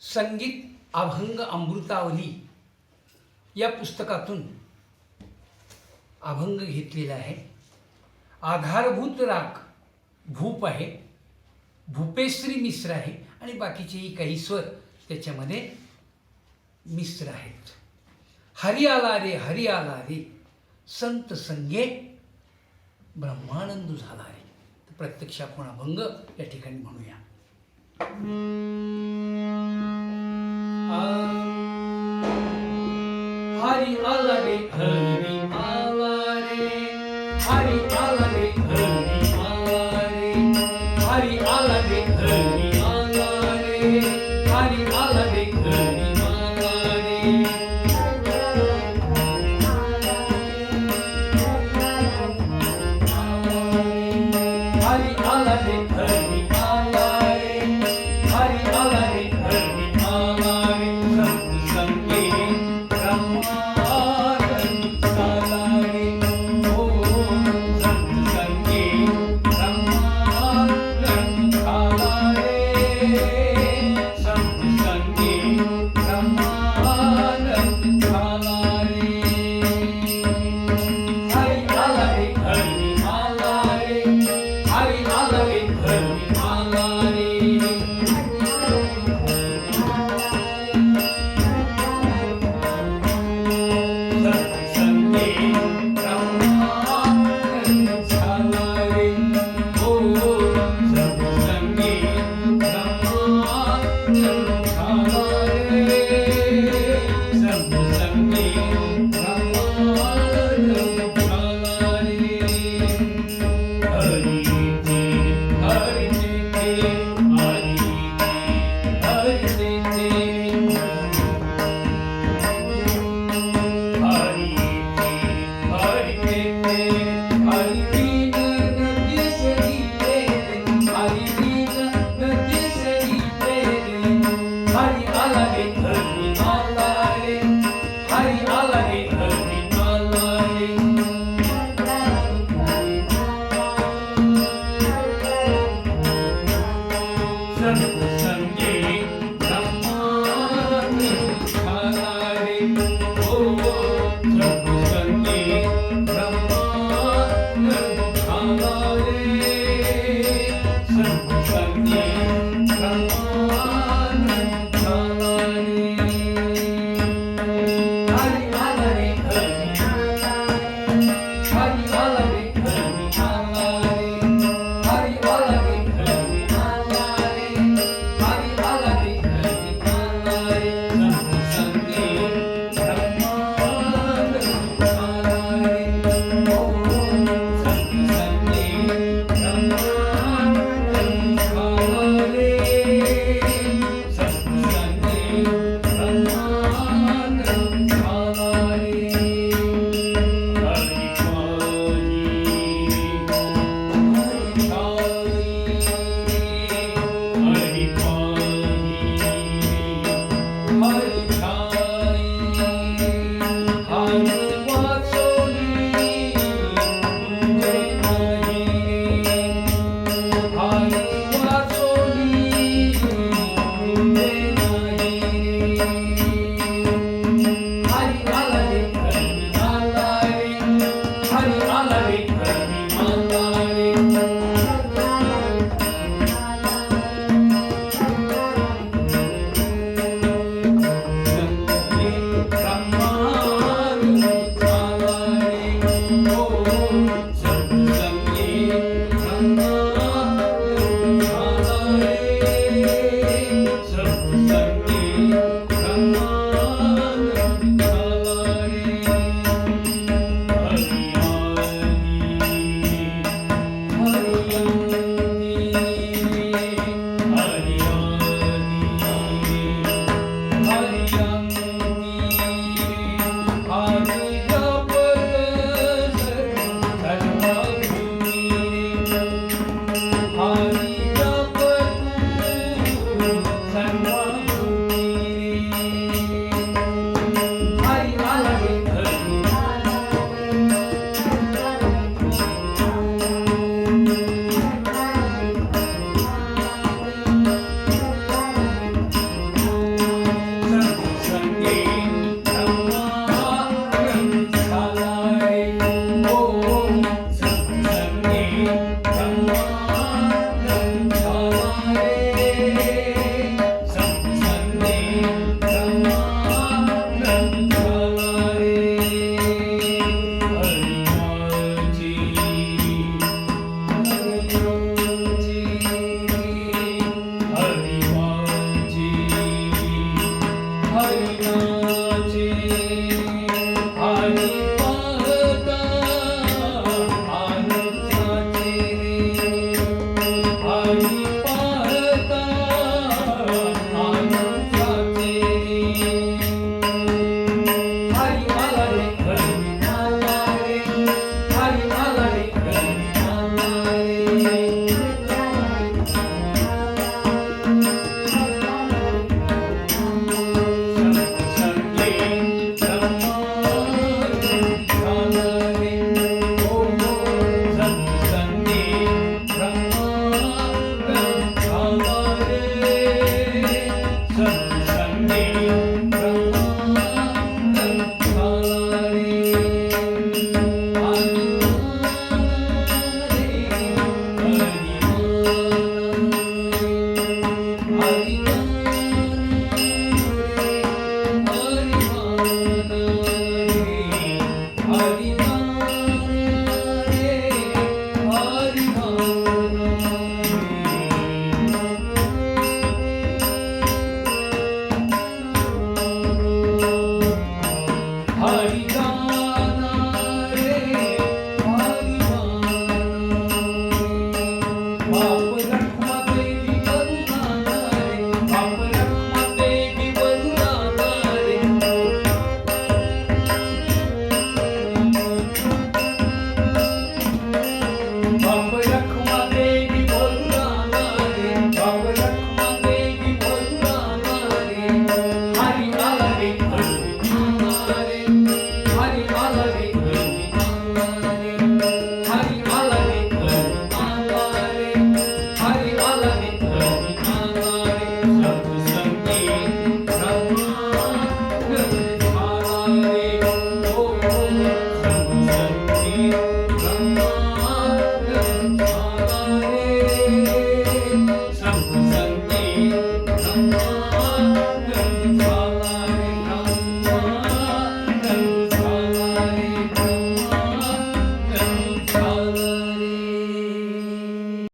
संगीत अभंग अमृतावली या पुस्तकातून अभंग घेतलेला आहे. आधारभूत राग भूप आहे भूपेश्री मिश्र आहे आणि बाकीचेही काही स्वर त्याच्यामध्ये मिश्र आहेत. हरि आला रे हरि आला रे संत संगे ब्रह्मानंद झाला रे. प्रत्यक्ष आपण अभंग या ठिकाणी म्हणूया. Hari Alare Hari Alare Hari Alare Hari Alare Hari Alare Hari Alare Hari Alare Hari Hari Alare Hari Alare Hari Hey. 赚钱 Thank you. Bye. sẵn